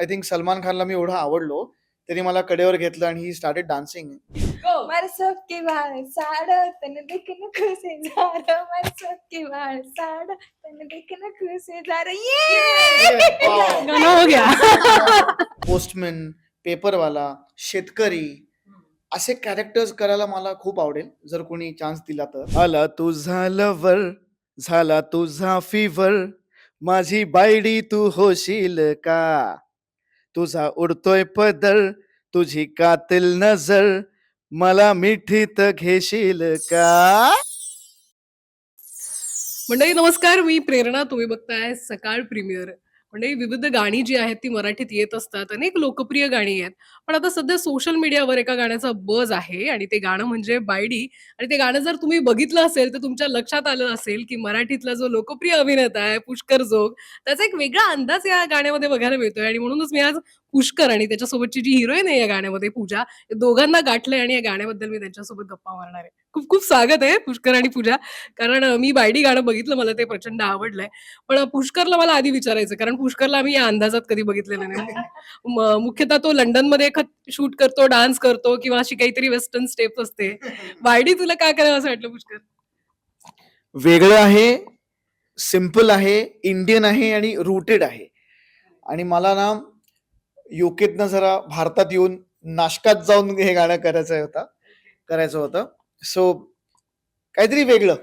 I think Salman खानला मी एवढा आवडलो त्यांनी मला कडेवर घेतलं आणि ही स्टार्टेड डान्सिंग मार सबके वाळ साड तन देखील खुसे झाड मार सबके वाळ साड तन देखील खुसे झाड ये गाना हो गया. पोस्टमॅन पेपरवाला शेतकरी असे कॅरेक्टर्स करायला मला खूप आवडेल जर कोणी चान्स दिला तर. आला तुझा लवर झाला तुझा फिवर माझी बायडी तू होशील का? तुझा उडतोय पदर तुझी कातील नजर मला मिठीत घेशील का? मंडळी नमस्कार. मी प्रेरणा. तुम्ही बघताय सकाळ प्रीमियर. म्हणजे विविध गाणी जी आहेत ती मराठीत येत असतात अनेक लोकप्रिय गाणी आहेत. पण आता सध्या सोशल मीडियावर एका गाण्याचा बज आहे आणि ते गाणं म्हणजे बायडी. आणि ते गाणं जर तुम्ही बघितलं असेल तर तुमच्या लक्षात आलं असेल की मराठीतला जो लोकप्रिय अभिनेता आहे पुष्कर जोग त्याचा एक वेगळा अंदाज या गाण्यामध्ये बघायला मिळतोय. आणि म्हणूनच मी आज पुष्कर आणि त्याच्यासोबतची जी हिरोईन आहे या गाण्यामध्ये पूजा दोघांना गाठलंय आणि या गाण्याबद्दल मी त्यांच्यासोबत गप्पा मारणार आहे. खूप खूप स्वागत आहे पुष्कर आणि पूजा. कारण मी बायडी गाणं बघितलं मला ते प्रचंड आवडलंय. पण पुष्करला मला आधी विचारायचं कारण पुष्करला आम्ही या अंदाजात कधी बघितलेलं नाही. मुख्यतः तो लंडनमध्ये शूट करतो डान्स करतो किंवा अशी काहीतरी वेस्टर्न स्टेप असते. बायडी तुला काय करावं असं वाटलं पुष्कर? वेगळं आहे सिंपल आहे इंडियन आहे आणि रुटेड आहे. आणि मला ना युकेतनं जरा भारतात येऊन नाशकात जाऊन हे गाणं करायचं होतं करायचं होतं. सो काहीतरी वेगळं.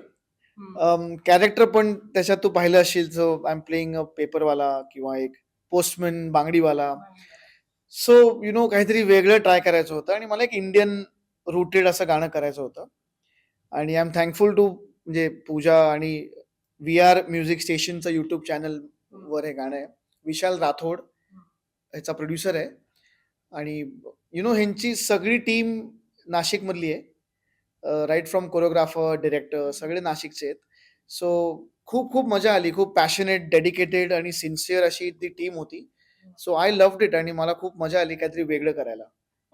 कॅरेक्टर पण त्याच्यात तू पाहिलं असशील जो आय एम प्लेईंग अ पेपरवाला किंवा एक पोस्टमॅन बांगडीवाला. सो यु नो काहीतरी वेगळं ट्राय करायचं होतं आणि मला एक इंडियन रुटेड असं गाणं करायचं होतं. आणि आय एम थँकफुल टू म्हणजे पूजा आणि व्ही आर म्युझिक स्टेशनचं युट्यूब चॅनल वर हे गाणं आहे. विशाल राठोड ह्याचा प्रोड्युसर आहे. आणि यु नो ह्यांची सगळी टीम नाशिकमधली आहे. राईट फ्रॉम कोरिओग्राफर डिरेक्टर सगळे नाशिकचे आहेत. सो खूप खूप मजा आली. खूप पॅशनेट डेडिकेटेड आणि सिन्सिअर अशी ती टीम होती. सो आय लव्ड इट आणि मला खूप मजा आली काहीतरी वेगळं करायला.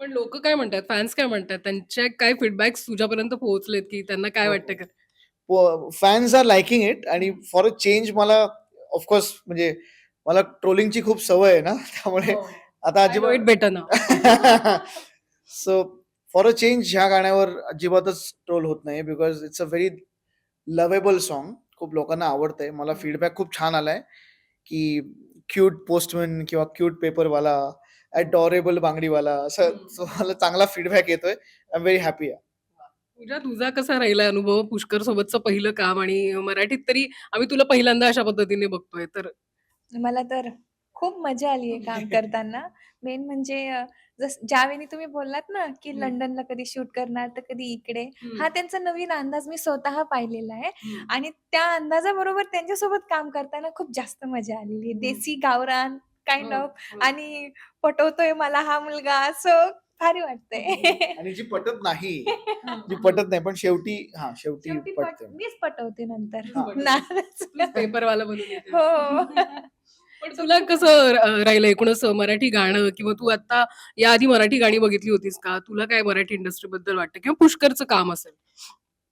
पण लोक काय म्हणतात? फॅन्स काय म्हणतात? त्यांच्या काय फीडबॅक तुझ्यापर्यंत पोहोचलेत की त्यांना काय हो. वाटतं का फॅन्स आर लाइकिंग इट आणि फॉर अ चेंज मला ऑफकोर्स म्हणजे मला ट्रोलिंगची खूप सवय आहे ना. त्यामुळे आता अजिबात बेटर ना सो फॉर अ चेंज ह्या गाण्यावर अजिबातच ट्रोल होत नाही because it's a very lovable song खूप लोकांना आवडतंय. मला फीडबॅक खूप छान आलाय की क्यूट पोस्टमॅन किंवा क्यूट पेपरवाला अडॉरेबल बांगडीवाला असं मला चांगला फीडबॅक येतोय. आय एम व्हेरी हॅपी आहे तुझा तुझा कसा राहिला अनुभव पुष्कर सोबतचं पहिलं काम? आणि मराठीत तरी आम्ही तुला पहिल्यांदा अशा पद्धतीने बघतोय तर? मला तर खूप मजा आली आहे काम करताना. मेन म्हणजे अ, जस ज्यावेळी तुम्ही बोललात ना की. लंडनला कधी शूट करणार तर कधी इकडे हा त्यांचा नवीन अंदाज मी स्वतः पाहिलेला आहे. आणि त्या अंदाजाबरोबर त्यांच्यासोबत काम करताना खूप जास्त मजा आलेली आहे. देसी गावरान काइंड हो, ऑफ आणि पटवतोय मला हा मुलगा असं भारी वाटतंय. आणि जी पटत नाही जी पटत नाही पण शेवटी हा शेवटी शेवटी पट- पटते मीच पटवते नंतर. हा. नाराज. पेपरवाला बनून येते. हो. पण तुला कसं राहिलं एकूणच मराठी गाणं किंवा तू आता या आधी मराठी गाणी बघितली होतीस का? तुला काय मराठी इंडस्ट्री बद्दल वाटतं? किंवा पुष्करचं काम असेल?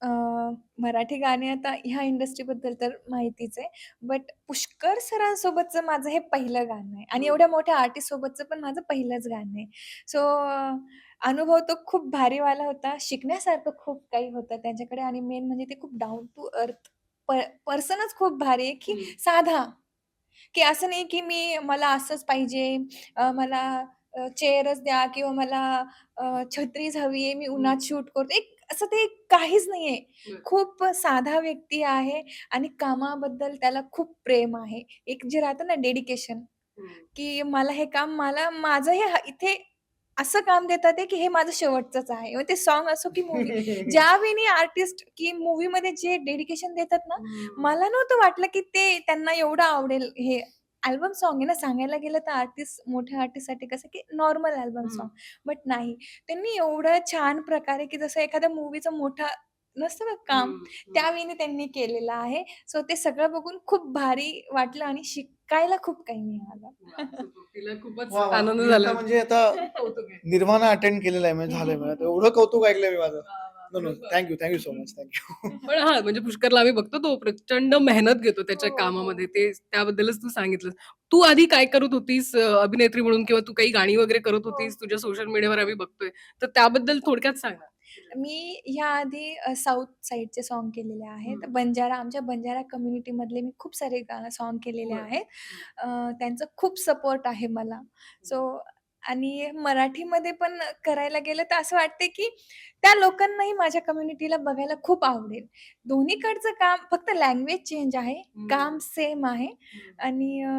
अं, मराठी गाणी आता ह्या इंडस्ट्रीबद्दल तर माहितीच आहे. बट पुष्कर सरांसोबतचं माझं हे पहिलं गाणं आहे. आणि एवढ्या मोठ्या आर्टिस्ट सोबतचं पण माझं पहिलंच गाणं आहे. सो अनुभव तो खूप भारीवाला होता. शिकण्यासारखं खूप काही होतं त्यांच्याकडे. आणि मेन म्हणजे ते खूप डाऊन टू अर्थ पर्सनच खूप भारी आहे की हम्म. साधा. की असं नाही की मी मला असंच पाहिजे अं, मला चेअरच द्या किंवा मला अं, छत्रीच हवी आहे मी उन्हात शूट करतो. एक असं ते काहीच नाहीये बरं. खूप साधा व्यक्ती आहे आणि कामाबद्दल त्याला खूप प्रेम आहे. एक जे राहतं ना डेडिकेशन की मला हे काम मला माझं ह- इथे असं काम देतात की हे माझं शेवटचंच आहे. मग ते सॉन्ग असो की मूवी ज्यावेळी आर्टिस्ट की मूवी मध्ये जे डेडिकेशन देतात ना मला नव्हतं वाटलं की ते त्यांना एवढं आवडेल. हे अल्बम सॉन्ग आहे ना सांगायला गेलं तर आर्टिस्ट मोठ्या आर्टिस्टसाठी कसं की नॉर्मल अल्बम. सॉन्ग बट नाही. त्यांनी एवढं छान प्रकारे की जसं एखाद्या मूवीचं मोठा नसतं का काम? त्यावेळी त्यांनी केलेलं आहे. सो ते सगळं बघून खूप भारी वाटलं आणि शिकायला खूप काही मिळालं. तिला खूपच वा, वा. आनंद मी झाला. म्हणजे आता कौतुक आहे. निर्वाणा अटेंड केलेला आहे म्हणजे झालंय मला एवढं कौतुक ऐकलंय मी माझं. No no thank you thank you so much thank you पण हा म्हणजे पुष्करला आम्ही बघतो तो प्रचंड मेहनत घेतो त्याच्या हो, कामामध्ये. ते त्याबद्दलच तू सांगितलं तू आधी काय करत होतीस अ, अभिनेत्री म्हणून किंवा तू काही गाणी वगैरे करत होतीस तुझ्या सोशल मीडियावर आम्ही बघतोय. तर त्याबद्दल थोडक्यात सांग. ना. मी ह्या आधी अ, साऊथ साईडचे सॉन्ग केलेले आहेत. हं. बंजारा आमच्या बंजारा कम्युनिटीमधले मी खूप सारे सॉन्ग केलेले बरं. आहेत. अ, त्यांचं खूप सपोर्ट आहे मला. सो आणि मराठीमध्ये पण करायला गेलं तर असं वाटते, की त्या लोकांनाही माझ्या कम्युनिटीला बघायला खूप आवडेल. दोन्हीकडचं काम फक्त लँग्वेज चेंज आहे. काम सेम आहे आणि अ,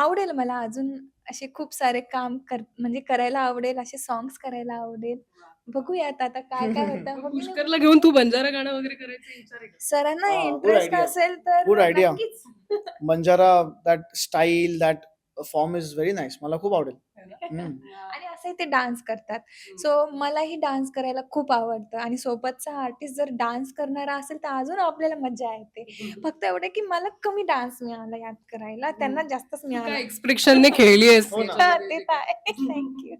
आवडेल मला अजून असे खूप सारे काम कर म्हणजे करायला आवडेल, असे सॉन्ग्स करायला आवडेल. बघूयात आता काय काय होतं. बघू. पुष्करला घेऊन तू बंजारा गाणं वगैरे करायचा विचार आहे का? सरांना हा, good इंटरेस्ट idea. असेल तर Good idea. नक्कीच. Banjara that style that form is very nice मला खूप आवडेल है ना? हम्म. आणि असंही ते डान्स करतात. सो मलाही डान्स करायला खूप आवडतं आणि सोबतचा आर्टिस्ट जर डान्स करणारा असेल तर अजून आपल्याला मजा येते. फक्त एवढं की मला कमी डान्स मिळाला यात करायला. त्यांना जास्तच तू मिळाला. काय एक्सप्रेशनने खेळली आहेस हो ना. हां, ते तर आहे. Thank you.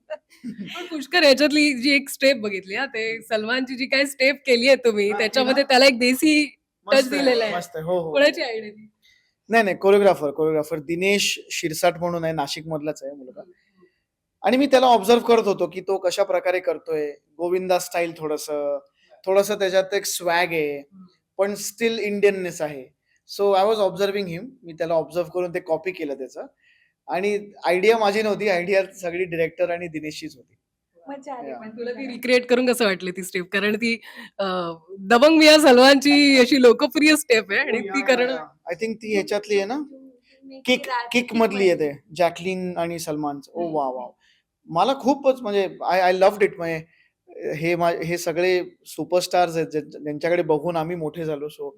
पण पुष्कर याच्यातली जी एक स्टेप बघितली हा ते सलमानची जी काही स्टेप केली आहे तुम्ही हा, ती त्याच्यामध्ये ना? त्याला एक देसी मस्त टच दिलेला आहे. मस्त आहे हो हो कोणाची आयडिया नाही नाही कोरिओग्राफर कोरिओग्राफर दिनेश शिरसाट म्हणून आहे नाशिक मधलाच आहे मुलगा. आणि मी त्याला ऑब्झर्व करत होतो की तो कशा प्रकारे करतोय. गोविंदा स्टाईल थोडस थोडस त्याच्यात एक स्वॅग आहे पण स्टील इंडियननेस आहे. So I was observing him मी त्याला ऑब्झर्व करून ते कॉपी केलं त्याचं. आणि आयडिया माझी नव्हती. आयडिया सगळी डिरेक्टर आणि दिनेशचीच होती. मजा आली Yeah. पण तुला ती रिक्रिएट करून कसं वाटली ती स्टेप कारण ती अं, दबंग मिया सलमानची अशी लोकप्रिय स्टेप आहे आणि ती करणं आय थिंक ती ह्याच्यातली आहे ना? किक किक मधली आहे ते जॅकलिन आणि सलमान ओ वा वा. मला खूपच म्हणजे आय आय लव्ड इट म्हणजे हे मा- हे सगळे सुपरस्टार्स आहेत ज्या- ज्यांच्याकडे बघून आम्ही मोठे झालो. सो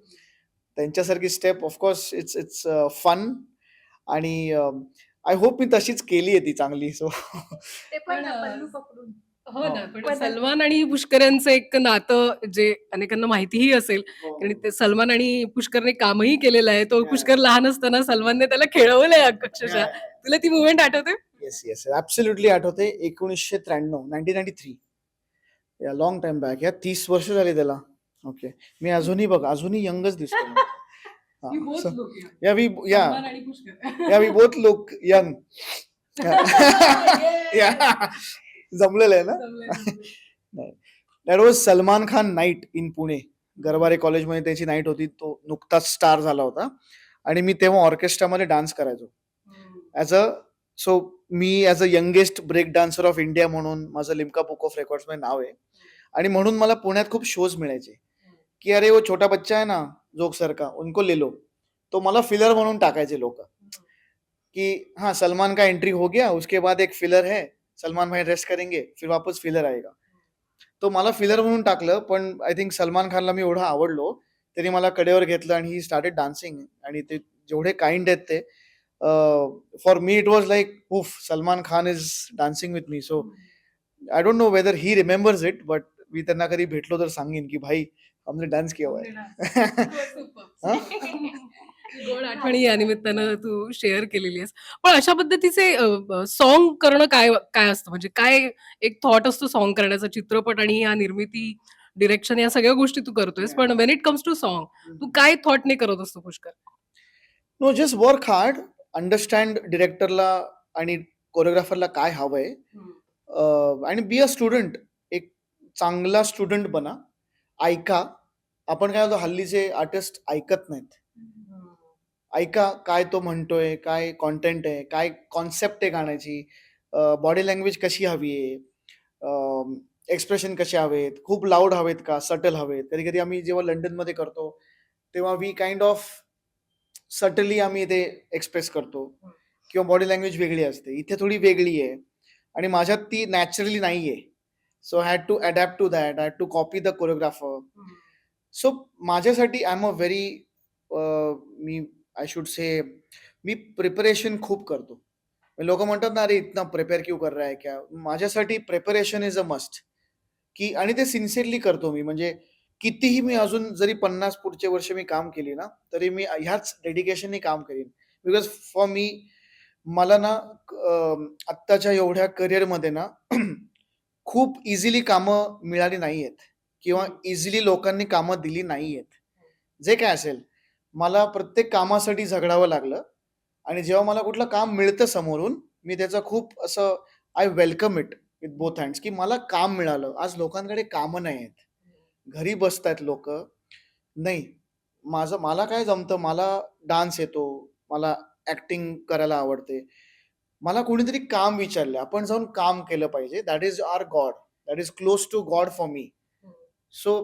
त्यांच्यासारखी step of course it's it's fun आणि आय होप मी तशीच केली आहे ती चांगली. सो ते पण पण, अं, पल्लू पकडून. हो ना हो. पण पण- सलमान आणि पुष्कर यांचं एक नातं जे अनेकांना माहितीही असेल आणि ते सलमान आणि पुष्करने कामही केलेलं आहे. तो Yeah. पुष्कर लहान असताना सलमानने त्याला खेळवलंय अक्षरशः. तुला ती मुवमेंट आठवते? येस येस ऍब्सोल्युटली आठवते. एकोणीसशे त्र्याण्णव नाईन्टीन नाईन्टी थ्री या लॉंग टाइम बॅक या तीस वर्ष झाली त्याला. ओके मी अजूनही बघ अजूनही यंगच दिसतो. You both so- look young. या या या बोथ लुक यंग. जमलेलं आहे ना? That was Salman Khan night in Pune. Garware कॉलेजमध्ये त्याची नाईट होती. तो नुकताच स्टार झाला होता. आणि मी तेव्हा ऑर्केस्ट्रामध्ये डान्स करायचो. As a so me as a youngest break dancer of India म्हणून माझं लिम्का बुक ऑफ रेकॉर्ड्समध्ये नाव आहे. आणि म्हणून मला पुण्यात खूप शोज मिळायचे. की अरे वो छोटा बच्चा आहे ना. जोक सर का, उनको ले लो। तो मला फिलर म्हणून टाकायचे लोक। कि हाँ सलमान का एंट्री हो गया, उसके बाद एक फिलर है, सलमान भाई रेस्ट करेंगे, फिर वापस फिलर आएगा। तो मला फिलर म्हणून टाकलं, पण आय थिंक सलमान खानला मी एवढा आवडलो, त्यांनी मला कडेवर घेतलं आणि ही स्टार्टेड डान्सिंग आणि ते जेवढे काइंड आहेत ते for me it was like उफ Salman Khan is dancing with me so I don't know whether he remembers it but मी त्यांना कधी भेटलो तर सांगेन की, भाई हमने डान्स किया हुआ है गोड आठवणी या निमित्तानं तू शेअर केलेली आहेस. पण अशा पद्धतीचे सॉन्ग करणं काय काय असतं? म्हणजे काय एक थॉट असतो सॉन्ग करण्याचा? चित्रपट आणि या निर्मिती डिरेक्शन या सगळ्या गोष्टी तू करतोयस. पण when it comes to song तू काय थॉटने करत असतो Pushkar? No just work hard understand डिरेक्टरला आणि कोरिओग्राफरला काय हवंय. आणि बी अ स्टुडंट एक चांगला स्टुडंट बना. ऐका. आपण काय होतो हल्लीचे आर्टिस्ट ऐकत नाहीत. ऐका काय तो म्हणतोय काय कॉन्टेंट आहे काय कॉन्सेप्ट आहे गाण्याची. बॉडी लँग्वेज कशी हवी आहे? एक्सप्रेशन कसे हवेत? खूप लाऊड हवेत का? सटल हवेत? कधी कधी आम्ही जेव्हा लंडनमध्ये करतो तेव्हा वी काइंड ऑफ सटली आम्ही ते एक्सप्रेस करतो. किंवा बॉडी लँग्वेज वेगळी असते. इथे थोडी वेगळी आहे. आणि माझ्यात ती नॅचरली नाही आहे so had to adapt to that had to copy the choreographer so माझ्यासाठी आय एम अ व्हेरी मी आय शुड से मी प्रिपरेशन खूप करतो. लोक म्हणतात ना अरे इतना प्रिपेअर क्यू कर रहा है क्या? माझ्यासाठी प्रिपरेशन इज अ मस्ट की आणि ते सिन्सिअरली करतो मी. म्हणजे कितीही मी अजून जरी पन्नास पुढचे वर्ष मी काम केली ना तरी मी ह्याच डेडिकेशनने काम करीन. बिकॉज फॉर मी मला ना अं, आत्ताच्या एवढ्या करिअरमध्ये ना खूप इझिली कामं मिळाली नाही आहेत किंवा इझिली लोकांनी कामं दिली नाहीयेत. जे काय असेल मला प्रत्येक कामासाठी झगडावं लागलं आणि जेव्हा मला कुठलं काम मिळतं समोरून मी त्याचं खूप असं I welcome it with both hands की मला काम मिळालं. आज लोकांकडे कामं नाही आहेत घरी बसतायत लोक. नाही माझं मला काय जमतं? मला डान्स येतो. मला ऍक्टिंग करायला आवडते. मला कोणीतरी काम विचारलं आपण जाऊन काम केलं पाहिजे. That is our God that is close to God for me so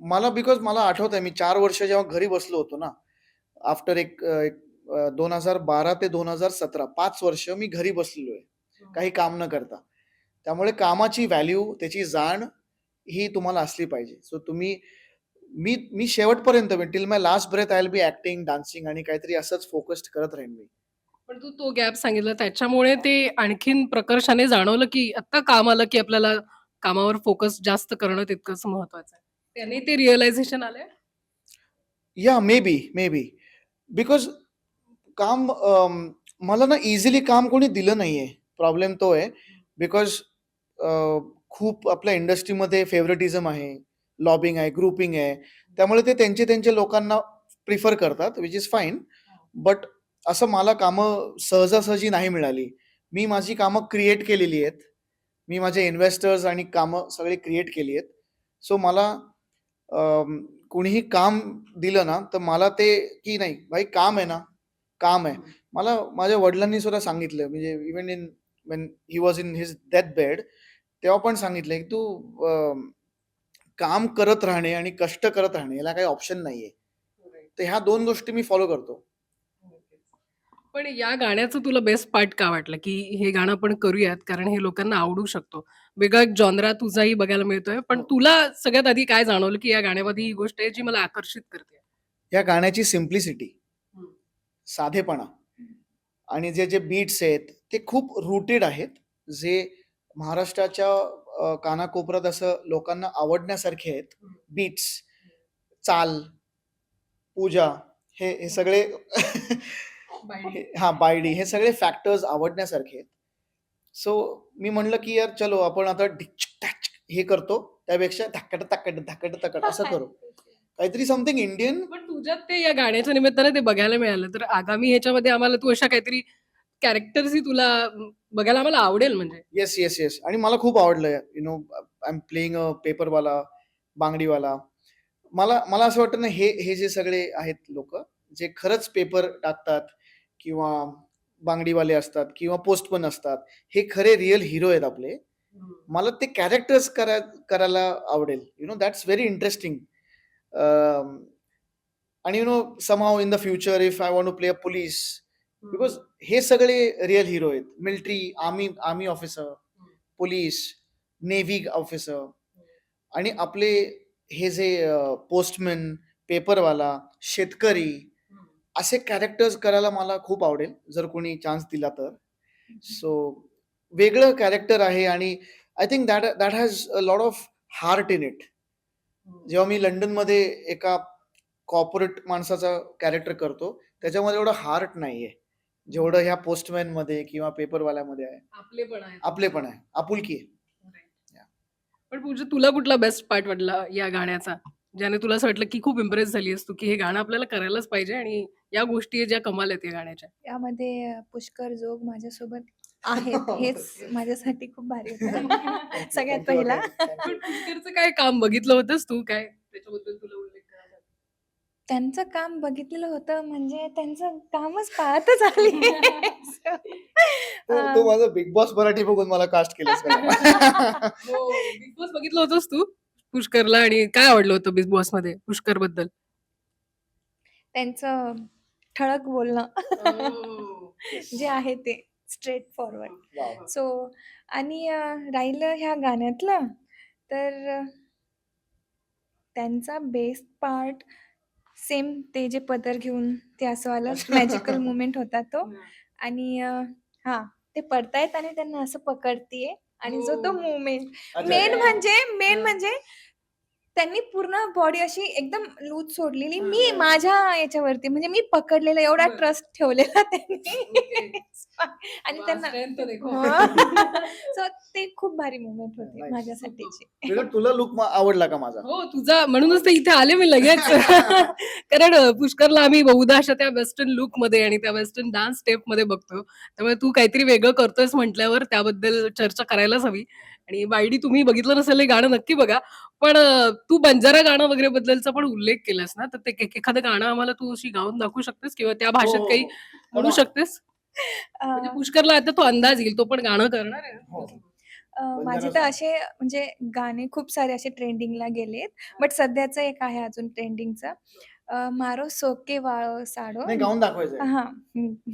मला बिकॉज मला आठवत आहे मी चार वर्ष जेव्हा घरी बसलो होतो ना आफ्टर एक दोन हजार बारा ते दोन हजार सतरा पाच वर्ष मी घरी बसलेलो आहे. काही काम न करता. त्यामुळे कामाची व्हॅल्यू त्याची जाण ही तुम्हाला असली पाहिजे. सो तुम्ही मी मी शेवटपर्यंत till my last breath I will be acting dancing आणि काहीतरी असंच फोकस्ड करत राहीन मी. पण तू तो गॅप सांगितला. त्याच्यामुळे ते आणखीन प्रकर्षाने जाणवलं की आता काम आलं की आपल्याला कामावर फोकस जास्त करणं तितकंच महत्वाचं आहे. त्याने ते रिअलायझेशन आलंय? या may be may be because काम अम, मला ना इझिली काम कोणी दिलं नाहीये. प्रॉब्लेम तो आहे. बिकॉज खूप आपल्या इंडस्ट्रीमध्ये फेवरेटिझम आहे लॉबिंग आहे ग्रुपिंग आहे. त्यामुळे ते त्यांचे त्यांच्या लोकांना प्रिफर करतात विच इज फाईन बट असं मला कामं सहजासहजी नाही मिळाली. मी माझी कामं क्रिएट केलेली आहेत. मी माझे इन्व्हेस्टर्स आणि कामं सगळी क्रिएट केली आहेत. सो मला कुणीही काम दिलं ना तर मला ते की नाही भाई काम आहे ना काम आहे. मला माझ्या वडिलांनी सुद्धा सांगितलं म्हणजे even in when he was in his death bed तेव्हा पण सांगितलं की तू काम करत राहणे आणि कष्ट करत राहणे याला काही ऑप्शन नाहीये. तर ह्या दोन गोष्टी मी फॉलो करतो. पण या गाण्याचं तुला बेस्ट पार्ट का वाटलं की हे गाणं आपण करूयात कारण हे लोकांना आवडू शकतो वेगळा एक जॉनरा तुझाही बघायला मिळतोय पण हो. तुला सगळ्यात आधी काय जाणवलं की या गाण्यामध्ये ही गोष्ट आहे जी मला आकर्षित करते या गाण्याची सिम्प्लिसिटी. साधेपणा आणि जे जे बीट्स आहेत ते खूप रुटेड आहेत जे महाराष्ट्राच्या अ, कानाकोपऱ्यात असं लोकांना आवडण्यासारखे आहेत. बीट्स चाल पूजा हे हे सगळे हे- हा बायडी. हे सगळे फॅक्टर्स आवडण्यासारखे आहेत. सो मी म्हणलं की यार चलो आपण आता डिच टॅच हे करतो. त्यापेक्षा धाकट ताकट धाकट तकट असं करू. काहीतरी समथिंग इंडियन पण तुझ्यात ते या गाण्याच्या निमित्ताने ते बघायला मिळालं. तर आगामी ह्याच्यामध्ये आम्हाला तू अशा काहीतरी कॅरेक्टर्स ही तुला बघायला आम्हाला आवडेल म्हणजे. येस येस येस आणि मला खूप आवडलं you know I am playing a पेपरवाला बांगडीवाला. मला मला असं वाटतं ना हे हे जे सगळे आहेत लोक जे खरंच पेपर टाकतात किंवा बांगडीवाले असतात किंवा पोस्टमन असतात हे खरे रिअल हिरो आहेत आपले. मला ते कॅरेक्टर्स करा करायला आवडेल. You know that's very interesting आणि you know somehow in the future if I want to play a police because हे सगळे रिअल हिरो आहेत. Military army army officer police navy officer आणि आपले हे जे पोस्टमॅन पेपरवाला शेतकरी असे कॅरेक्टर्स करायला मला खूप आवडेल जर कोणी चान्स दिला तर. सो वेगळं कॅरेक्टर आहे आणि I think that that has a lot of heart in it जेव्हा मी लंडनमध्ये एका कॉर्पोरेट माणसाचा कॅरेक्टर करतो त्याच्यामध्ये एवढं हार्ट नाहीये. जेवढं ह्या पोस्टमॅनमध्ये किंवा पेपरवाल्यामध्ये आहे. आपले पण आहे. आपले पण आहे. आपुलकी आहे. पण पूजा तुला कुठला बेस्ट पार्ट वाटला या गाण्याचा? ज्याने तुला असं वाटलं की खूप इम्प्रेस झाली तू की हे गाणं आपल्याला करायलाच पाहिजे आणि या गोष्टी ज्या कमाल आहेत या गाण्याच्या. यामध्ये पुष्कर जोग माझ्यासोबत आहेत हेच माझ्यासाठी खूप भारी होतं. सगळ्यात पहिला. पण पुष्करचं काय काम बघितलं होतंस तू? काय त्याच्याबद्दल तुला उल्लेख करायचा? त्यांचं काम बघितलेलं होतं म्हणजे त्यांचं कामच पाहतच आली. So, तो अ, माझा बिग बॉस मराठी बघून मला कास्ट केलं हो बिग बॉस बघितलं होतंस तू? पुष्करला आणि काय आवडलं होतं बिग बॉसमध्ये पुष्करबद्दल त्यांचं ठळक बोलणं जे आहे ते स्ट्रेट फॉरवर्ड सो आणि राहिलं ह्या गाण्यातलं तर त्यांचा बेस्ट पार्ट सेम ते जे पदर घेऊन ते असं आलं मॅजिकल मुमेंट होता तो आणि हा ते पडतायत आणि त्यांना असं पकडतीये आणि जो तो. मुवमेंट. मेन म्हणजे मेन. म्हणजे त्यांनी पूर्ण बॉडी अशी एकदम लूज सोडलेली. मी माझ्या याच्यावरती म्हणजे मी पकडलेला एवढा बरं. ट्रस्ट ठेवलेला त्यांनी. आणि त्यांना सो ते खूप भारी मुवमेंट होते Nice. माझ्यासाठीची. वेगळं तुला लुक आवडला का माझा? हो तुझा म्हणूनच ते इथे आले मी लगेच. कारण अ, पुष्करला आम्ही बहुधा अशा त्या वेस्टर्न लुकमध्ये आणि त्या वेस्टर्न डान्स स्टेपमध्ये बघतो. त्यामुळे तू काहीतरी वेगळं करतोयस म्हटल्यावर त्याबद्दल चर्चा करायलाच हवी. आणि बायडी तुम्ही बघितलं नसेल हे गाणं नक्की बघा पण तू बंजारा गाणं वगैरे बद्दलचा पण उल्लेख केलास ना तर ते एखादं गाणं आम्हाला तू अशी गाऊन दाखवू शकतेस किंवा त्या भाषेत हो, काही हो. म्हणू. शकतेस म्हणजे पुष्करला आता तो अंदाज येईल तो पण गाणं करणार आहे हो. माझे तर असे म्हणजे गाणे खूप सारे असे ट्रेंडिंगला गेलेत बट सध्याचं एक आहे अजून ट्रेंडिंगचं अं, मारो सोके वाळो साडो नाही गाऊन दाखवायचंय हा.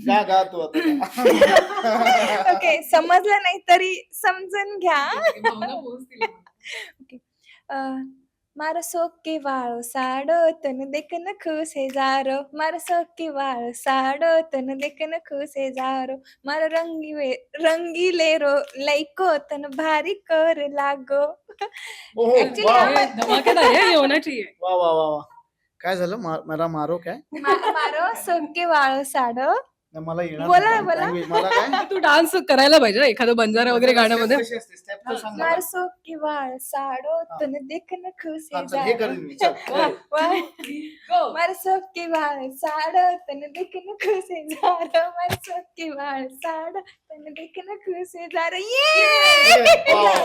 गा गा तू आता ओके समजलं नाही तरी समजून घ्या. अं, मारो सोके वाळो साडो तन देखन खुश हे जारो. मारो सोके वाळो साडो तन देखन खुश हे जारो. मारो रंगी वे रंगीले रो लैको तन भारी कर लागो. ओ, हो, Actually, वा आपण- हे धमाकेदार आहे, ये होना चाहिए वा वा वा वा. काय झालं मा- मला मारो काय मारो सोके वाळो साडो नाही, मला येणार बोला, नाही. बोला. Language. मला काय तू डान्स करायला पाहिजे ना, एखादं बंजारा वगैरे गाण्यामध्ये Step कशी असते? Step तर सांग मला. मारो सोके वाळ साडो तन देखन खुश हा, हे चल, हे करेन मी चल. मार सोके वाळ साड तन देखन खुसे झार मार सोके वाळ साड तन देखन खुसे झार ये.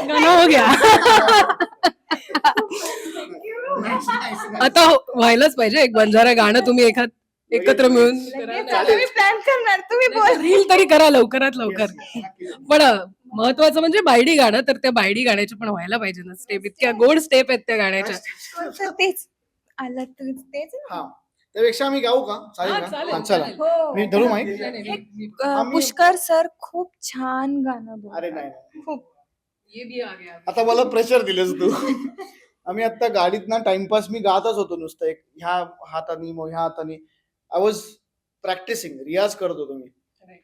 गाणं हो गया. आता हो- व्हायलाच पाहिजे. एक बंजारा गाणं तुम्ही एखाद एकत्र मिळून तुम्ही प्लॅन करणार. तुम्ही बोल. रील तरी करा लवकरात लवकर. पण महत्वाचं म्हणजे बायडी गाणं तर त्या बायडी गाण्याचे पण व्हायला पाहिजे ना स्टेप इतक्या गोड स्टेप आहेत त्या गाण्याच्या. कोणतं तेच. आलं तू तेच ना? हा. त्यापेक्षा आम्ही गाऊ का? चालेल हा, हा, चला. हो. मी धरू माईक नाही, नाही, मी- मी- अं, आम्ही- पुष्कर सर खूप छान गाणं अरे नाही. खूप. ये भी आ गया. आता मला प्रेशर दिलेस तू. आम्ही आता गाडीत ना टाइमपास मी गातच होतो नुसतं. एक ह्या हाताने मग ह्या हाताने. आय वॉज प्रॅक्टिसिंग रियाज करत होतो मी.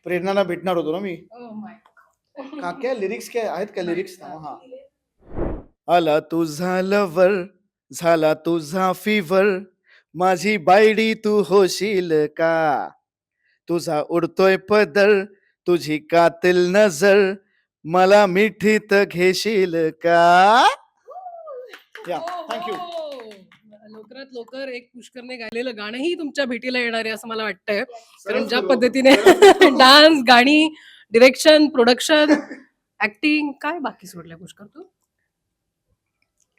प्रेरणाला भेटणार होतो ना मी. Oh. का काय लिरिक्स काय आहेत का लिरिक्स हा. आला तुझा लवर झाला तुझा फिवर माझी बायडी तू होशील का? तुझा उडतोय पदर तुझी कातिल नजर. मला मिठीत घेशील का? या थँक्यू हो. लवकरात लवकर एक पुष्करने गायलेलं गाणंही तुमच्या भेटीला येणार आहे असं मला वाटतंय. कारण ज्या पद्धतीने डान्स गाणी डिरेक्शन प्रोडक्शन ऍक्टिंग काय बाकी सोडलंय पुष्कर तू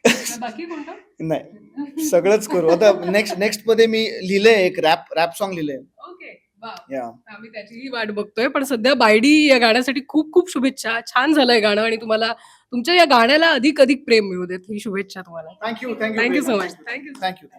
काय बाकी कोणतं? नाही सगळंच करू. आता नेक्स्ट नेक्स्टमध्ये मी लिहिलंय एक रॅप रॅप सॉन्ग लिहिलंय. या आम्ही त्याचीही वाट बघतोय पण सध्या बायडी या गाण्यासाठी खूप खूप शुभेच्छा. छान झालंय गाणं आणि तुम्हाला तुमच्या या गाण्याला अधिक अधिक प्रेम मिळू देत. ही शुभेच्छा तुम्हाला. Thank you thank you thank you so much thank you thank you